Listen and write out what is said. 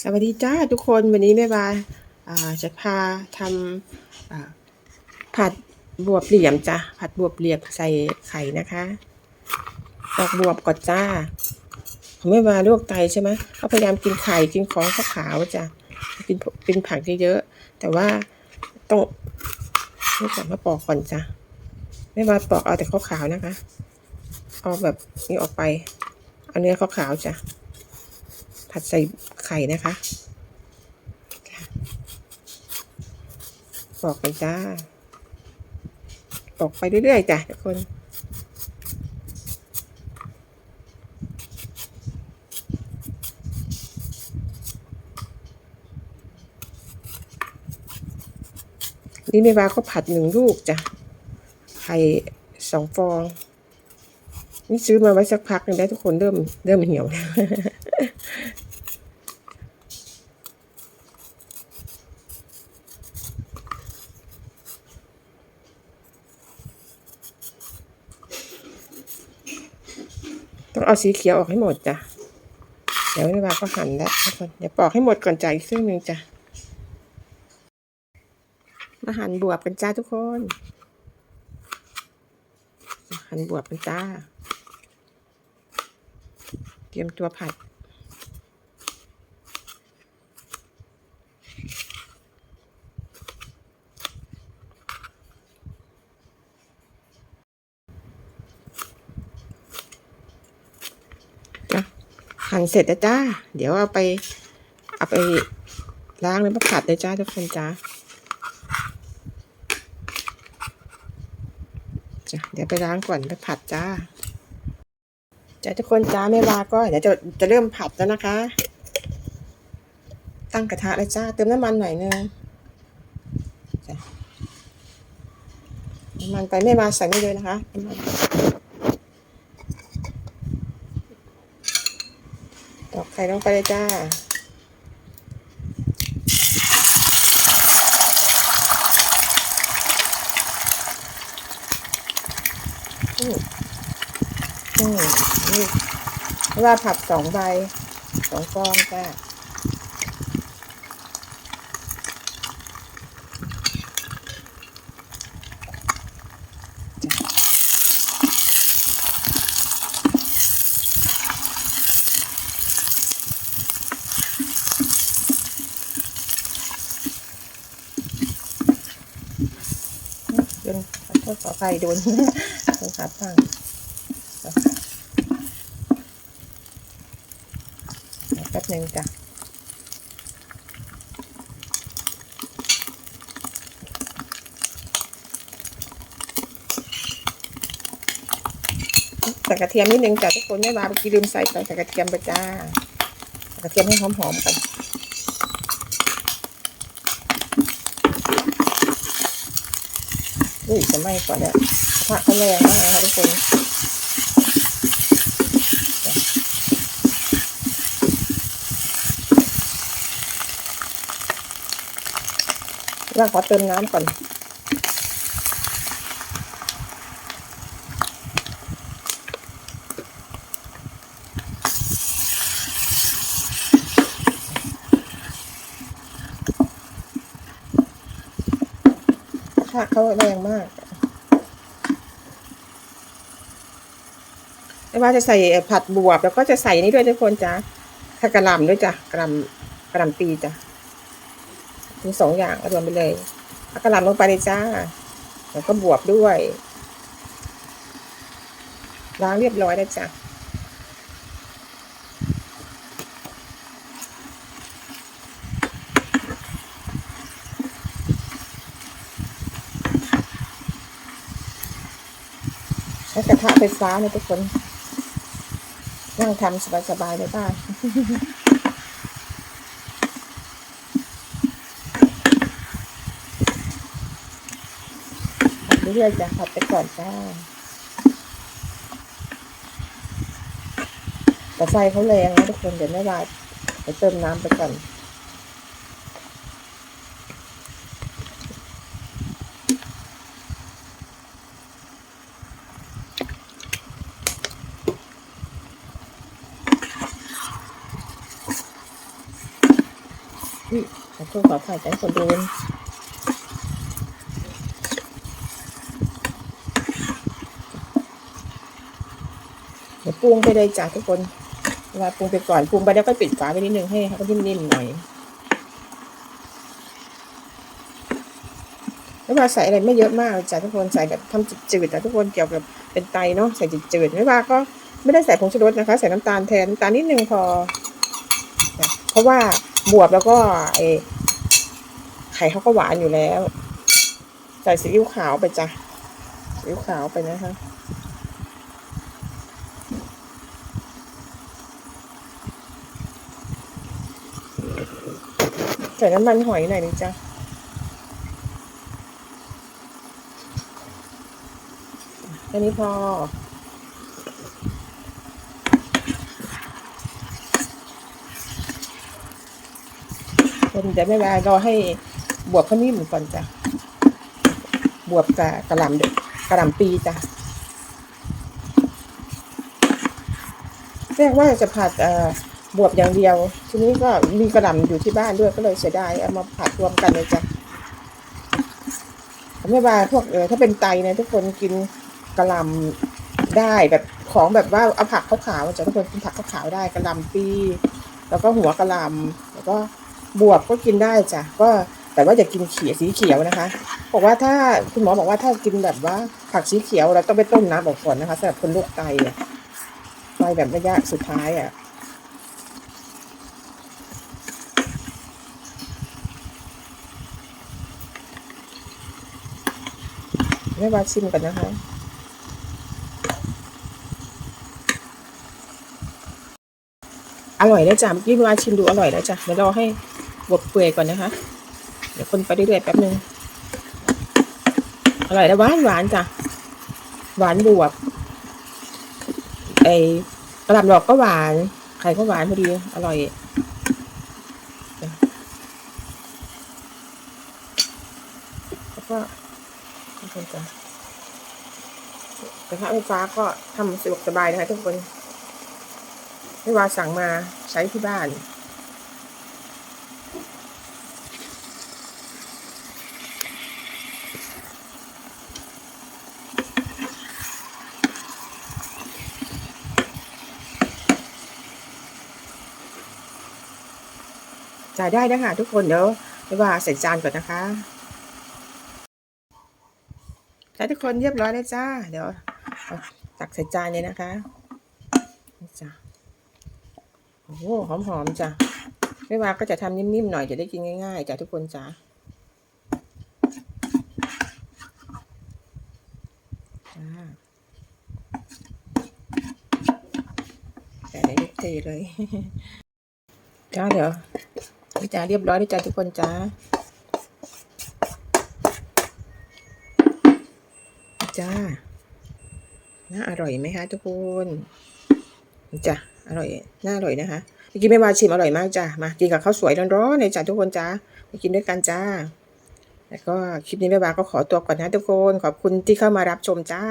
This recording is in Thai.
สวัสดีจ้าทุกคนวันนี้แม่บาจะพาทำผัดบวบเหลี่ยมจ้ะผัดบวบเหลี่ยมใส่ไข่นะคะตอกบวบก่อนจ้าของแม่บาโรคไตใช่ไหมเขาพยายามกินไข่กินของขาวๆจ้ะกินกินผักเยอะๆแต่ว่าต้องไม่จับมาปอกก่อนจ้ะแม่บาปอกเอาแต่ขาวๆนะคะ เอาแบบนี้ออกไปเอาเนื้อขาวๆจ้ะ ผัดใส่ไข่นะคะปอกไปจ้าปอกไปเรื่อยๆจ้ะทุกคนนี่แม่วาก็ผัดหนึ่งลูกจ้ะ ไข่สองฟอง นี่ซื้อมาไว้สักพักหนึงแล้ทุกคนเริ่มเริ่มเหี่ยวแล้ว ต้องเอาสีเขียวออกให้หมดจ้ะ เดี๋ยวนี่วาก็หั่นแล้วทุกคนเดี๋ยวปอกให้หมดก่อนจ่ายอีกครึ่งหนึ่งจ้ะ มาหั่นบวบกันจ้าทุกคน หั่นบวบกันจ้า เตรียมตัวผัด หั่นเสร็จแล้วจ้า เดี๋ยวเอาไปเอาไปล้างแล้วมาผัดเลยจ้าทุกคนจ้าจ้ะเดี๋ยวไปล้างก่อนไปผัดจ้าจ้าทุกคนจ้าแม่วาก็เดี๋ยวจะจะเริ่มผัดแล้วนะคะ ตั้งกระทะเลยจ้า เติมน้ำมันหน่อยนึงจ้ะน้ำมันไปแม่วาใส่ไม่เลยนะคะน้ำมัน ใส่ลงไปเลยจ้า อืมอืมนี่ว่าผักสองใบสองฟองจ้าโดน ขอโทษขออภัยโดนโดนขาตั้งแป๊บหนึ่งจ้ะใส่กระเทียมนิดนึงจ้ะทุกคนไม่มาเมื่อกี้ลืมใส่ไปใส่กระเทียมไปจ้าใส่กระเทียมให้หอมๆกัน อุ้ยจะไหม้ก่อนเนี่ยกระทะเขาแรงมากนะคะทุกคนเราขอเติมน้ำก่อน ถ้าเขาแรงมากไม่ว่าจะใส่ผัดบวบแล้วก็จะใส่นี่ด้วยทุกคนจ้ะถ้ากระหล่ำด้วยจ้ะกระหล่ำกระหล่ำปีจ้ะมีสองอย่างรวมไปเลยเอากระหล่ำลงไปเลยจ้า แล้วก็บวบด้วยล้างเรียบร้อยแล้วจ้ะ ใช้กระทะไฟฟ้าเนี่ยทุกคน นั่งทำสบายๆเลยบ้านผัดเรื่อยๆจ้ะผัดไปก่อนจ้าแต่ไฟเขาแรงนะทุกคนเดี๋ยวไม่ได้ไปเติมน้ำไปก่อน อุ๊ย ขอโทษขออภัยจ้ะคนโดนเดี๋ยวปรุงไปเลยจ้ะทุกคนเวลาปรุงไปก่อนปรุงไปแล้วก็ปิดฝาไปนิดนึงให้เขานิ่มๆหน่อยไม่ว่าใส่อะไรไม่เยอะมากจ้ะทุกคนใส่แบบทำจืดๆแต่ทุกคนเกี่ยวกับเป็นไตเนาะใส่จืดๆไม่ว่าก็ไม่ได้ใส่ผงชูรสนะคะ ใส่น้ำตาลแทนน้ำตาลนิดนึงพอ เพราะว่า บวบแล้วก็ไอไข่เขาก็หวานอยู่แล้ว ใส่ซีอิ๊วขาวไปจ้ะซีอิ๊วขาวไปนะคะใส่น้ำมันหอยหน่อยนึงจ้ะแค่นี้พอ คนจะไม่มารอให้บวบเขานิ่มก่อนจ้ะ บวบกับกระหล่ำเด็กกระหล่ำปีจ้ะแรกว่าจะผัดเออบวบอย่างเดียว ทีนี้ก็มีกระหล่ำอยู่ที่บ้านด้วยก็เลยเสียดายเอามาผัดรวมกันเลยจ้ะไม่ว่าพวกเออถ้าเป็นไตนะทุกคนกินกระหล่ำได้แบบของแบบว่าเอาผักขาวๆจะทุกคนกินผักขาวๆได้กระหล่ำปี แล้วก็หัวกระหล่ำแล้วก็ บวบก็กินได้จ้ะก็แต่ว่าอย่ากินเขียวสีเขียวนะคะ บอกว่าถ้าคุณหมอบอกว่าถ้ากินแบบว่าผักสีเขียวเราต้องไปต้มน้ำออกก่อนนะคะสำหรับคนโรคไตอะไตแบบระยะสุดท้ายอะแม่วาชิมก่อนนะคะอร่อยแล้วจ้ะเมื่อกี้แม่วาชิมดูอร่อยแล้วจ้ะเดี๋ยวรอให้ บวบเปื่อยก่อนนะคะ เดี๋ยวคนไปเรื่อยๆแป๊บนึงอร่อยแล้วหวานหวานจ้ะ หวานบวบไอ้กระหล่ำดอกก็หวาน ไข่ก็หวานพอดี อร่อยแล้วก็คุณจ้ะกระทะไฟฟ้าก็ทำสะดวกสบายนะคะทุกคนไม่ว่าสั่งมาใช้ที่บ้านายได้นะคะทุกคนเดี๋ยวไม่ว่าใส่จานก่อนนะคะจ้าทุกคนเรียบร้อยแล้วจ้า เดี๋ยวตักใส่จานเลยนะคะนี่จ้ะโอ้โหหอมจ้ะไม่ว่าก็จะทำนิ่มๆหน่อยจะได้กินง่ายๆจ้ะทุกคนจ้าจ้าแต่ได้เทเลยจ้าเดี๋ยว นี่จ้าเรียบร้อยแล้วจ้าทุกคนจ้าจ้าน่าอร่อยไหมคะทุกคนจ้าอร่อยน่าอร่อยนะคะเมื่อกี้ไม่มาชิมอร่อยมากจ้ามากินกับข้าวสวยร้อนๆเลยจ้าทุกคนจ้ามากินด้วยกันจ้าแล้วก็คลิปนี้แม่บาก็ขอตัวก่อนนะทุกคน ขอบคุณที่เข้ามารับชมจ้า